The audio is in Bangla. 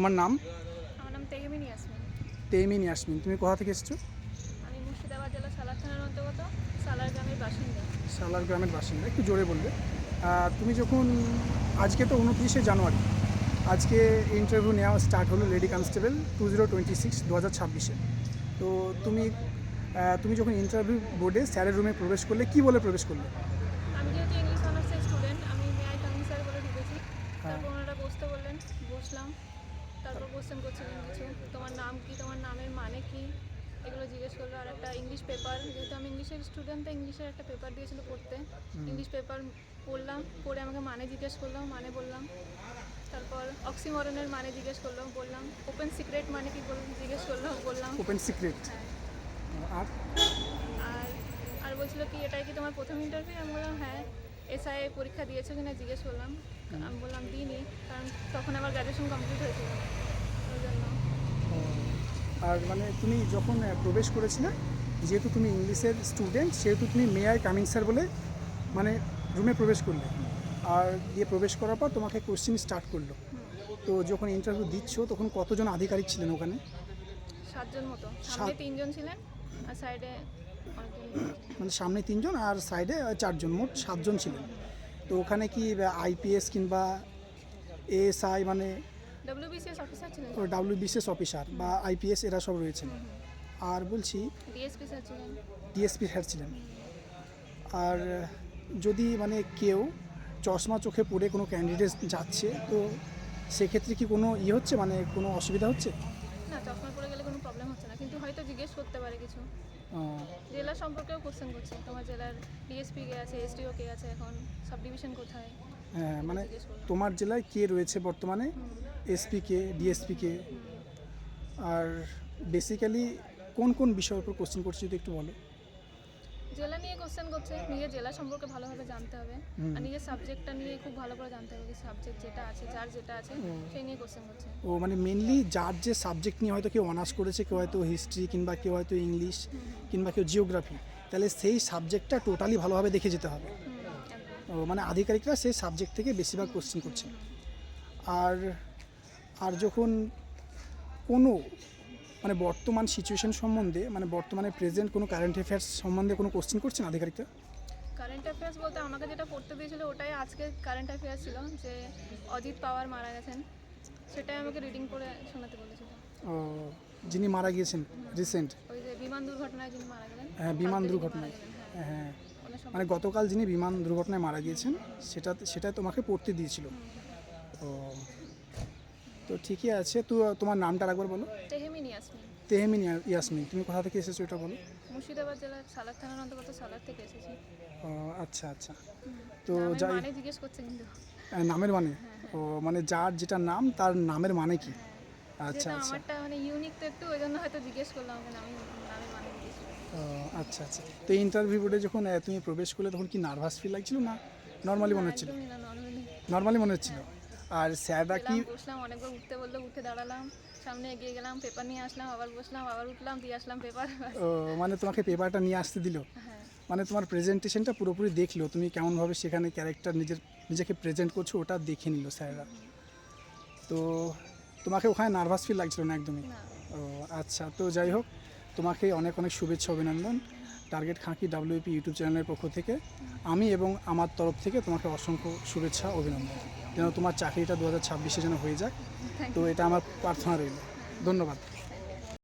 তোমার নাম? আমার নাম তেহমিন ইয়াসমিন তেমিন ইয়াসমিন তুমি কোথা থেকে এসেছ? আমি মুর্শিদাবাদ জেলা সালার থানার অন্তর্গত সালার গ্রামের বাসিন্দা। সালার গ্রামের বাসিন্দা একটু জোরে বলবে। তুমি যখন আজকে তো উনত্রিশে জানুয়ারি আজকে ইন্টারভিউ নেওয়া স্টার্ট হলো lady constable two zero twenty six দু হাজার ছাব্বিশে। তো তুমি তুমি যখন ইন্টারভিউ বোর্ডে স্যারের রুমে প্রবেশ করলে কি বলে প্রবেশ করলে? আমি যেহেতু ইংলিশ অনার্সের স্টুডেন্ট আমি মেয়াই কামিং স্যার বলে ঢুকেছি। হ্যাঁ। তারপর ওনারা বসতে বললেন বসলাম। তারপর কোশ্চেন করছিলেন কিছু। তোমার নাম কি? তোমার নামের মানে কি? এগুলো জিজ্ঞেস করল আর একটা ইংলিশ পেপার যেহেতু আমি ইংলিশের স্টুডেন্ট তাই ইংলিশের একটা পেপার দিয়েছিল পড়তে। ইংলিশ পেপার পড়লাম পড়ে আমাকে মানে জিজ্ঞেস করলাম মানে বললাম। তারপর অক্সিমরনের মানে জিজ্ঞেস করলাম বললাম। ওপেন সিক্রেট মানে কি বললাম জিজ্ঞেস করলাম বললাম। ওপেন সিক্রেট হ্যাঁ। আর? আর বলছিল কি এটাই কি তোমার প্রথম ইন্টারভিউ আমি বললাম হ্যাঁ। এসআই পরীক্ষা দিয়েছ কিনা জিজ্ঞেস করলাম। আমি বললাম দিইনি কারণ তখন আমার গ্র্যাজুয়েশন কমপ্লিট হয়েছিল। ওই জন্য। আর মানে তুমি যখন প্রবেশ করেছিলে যেহেতু তুমি ইংলিশের স্টুডেন্ট সেহেতু তুমি মে আই কামিং স্যার বলে মানে রুমে প্রবেশ করলে। আর দিয়ে প্রবেশ করার পর তোমাকে কোশ্চেন স্টার্ট করল। তো যখন ইন্টারভিউ দিচ্ছ তখন কতজন আধিকারিক ছিলেন ওখানে? সাতজন মতো। সামনে তিনজন ছিলেন আর সাইডে মানে সামনে তিনজন আর সাইডে চারজন মোট সাতজন ছিলেন। তো ওখানে কি আইপিএস কিংবা এএসআই মানে ডব্লিউবিসিএস অফিসার ছিলেন। ডাব্লিউ বিসিএস অফিসার বা আইপিএস এরা সব রয়েছেন। আর বলছি ডিএসপি স্যার ছিলেন। আর যদি মানে কেউ চশমা চোখে পড়ে কোনো ক্যান্ডিডেট যাচ্ছে তো সেক্ষেত্রে কি কোনো ইয়ে হচ্ছে? মানে কোনো অসুবিধা হচ্ছে? না চশমা পরে গেলে কোনো প্রবলেম হচ্ছে না। কিন্তু হয়তো জিজ্ঞেস করতে পারে কিছু। জেলা সম্পর্কেও কোশ্চেন করছে। তোমার জেলার ডিএসপি কে আছে এসডিও কে আছে এখন সাব ডিভিশন কোথায়? হ্যাঁ মানে তোমার জেলায় কে রয়েছে বর্তমানে? এসপি কে ডিএসপি কে? আর বেসিক্যালি কোন কোন বিষয়ের উপর কোশ্চেন করছে যদি একটু বলো? জেলা নিয়ে কোশ্চেন করছে নিজের জেলা সম্পর্কে ভালোভাবে জানতে হবে আর নিজের সাবজেক্টটা নিয়ে খুব ভালো করে জানতে হবে সাবজেক্ট যেটা আছে যার যেটা আছে সেই নিয়ে কোশ্চেন করছে। ও মানে মেনলি যার যে সাবজেক্ট নিয়ে হয়তো কেউ অনার্স করেছে কেউ হয়তো হিস্ট্রি কিংবা কেউ হয়তো ইংলিশ কিংবা কেউ জিওগ্রাফি তাহলে সেই সাবজেক্টটা টোটালি ভালোভাবে দেখে যেতে হবে। ও মানে আধিকারিকরা সেই সাবজেক্ট থেকে বেশিরভাগ কোশ্চেন করছে। আর আর যখন কোনো মানে বর্তমান সিচুয়েশন সম্বন্ধে মানে বর্তমানে প্রেজেন্ট কোনো কারেন্ট অ্যাফেয়ার্স সম্বন্ধে কোনো কোশ্চেন করছেন আধিকারিকরা? কারেন্ট অ্যাফেয়ার্স বলতে আমাকে যেটা পড়তে দিয়েছিল ওটাই আজকে কারেন্ট অ্যাফেয়ার্স ছিল যে অজিত পাওয়ার মারা গেছেন। সেটাই আমাকে রিডিং করে শোনাতে বলেছিল। ও, যিনি মারা গিয়েছেন রিসেন্ট ওই যে বিমান দুর্ঘটনায় যিনি মারা গেলেন হ্যাঁ বিমান দুর্ঘটনায়। হ্যাঁ, হ্যাঁ। মানে গতকাল যিনি বিমান দুর্ঘটনায় মারা গিয়েছেন সেটা সেটা তোমাকে পড়তে দিয়েছিল। ও তো ঠিকই আছে। তো তোমার নামটা একবার বলো। তেহমিন ইয়াসমিন। তেহমিন ইয়াসমিন তুমি কোথা থেকে এসেছ এটা বলো। মুর্শিদাবাদ জেলার সালার থানার অন্তর্গত সালার থেকে এসেছি। ও আচ্ছা আচ্ছা। তো যাই মানে জিজ্ঞেস করছে কিন্তু। নামের মানে? ও মানে যার যেটা নাম তার নামের মানে কি? আচ্ছা আচ্ছা। আমারটা মানে ইউনিক তো একটু ওই জন্য হয়তো জিজ্ঞেস করলাম ওকে নামের মানে আচ্ছা আচ্ছা। তো ইন্টারভিউ বোর্ডে যখন তুমি প্রবেশ করলে তখন কি নার্ভাস ফিল লাগছিল না? নর্মালি মনে হচ্ছিল? নর্মালি মনে হচ্ছিল? আর স্যাররা কি বসলাম অনেকবার উঠতে বলল উঠে দাঁড়ালাম সামনে এগিয়ে গেলাম পেপার নিয়ে আসলাম আবার বসলাম আবার উঠলাম দিয়ে আসলাম পেপার ও, মানে তোমাকে পেপারটা নিয়ে আসতে দিল? হ্যাঁ। মানে তোমার প্রেজেন্টেশনটা পুরোপুরি দেখল তুমি কেমনভাবে সেখানে ক্যারেক্টার নিজের নিজেকে প্রেজেন্ট করছ ওটা দেখে নিল স্যাররা। তো তোমাকে ওখানে নার্ভাস ফিল লাগছিল না একদমই? ও আচ্ছা তো যাই হোক তোমাকে অনেক অনেক শুভেচ্ছা অভিনন্দন। টার্গেট খাঁকি ডাব্লিউপি ইউটিউব চ্যানেলের পক্ষ থেকে। আমি এবং আমার তরফ থেকে তোমাকে অসংখ্য শুভেচ্ছা অভিনন্দন। যেন তোমার চাকরিটা দু হাজার ছাব্বিশে যেন হয়ে যাক তো এটা আমার প্রার্থনা রইল। ধন্যবাদ।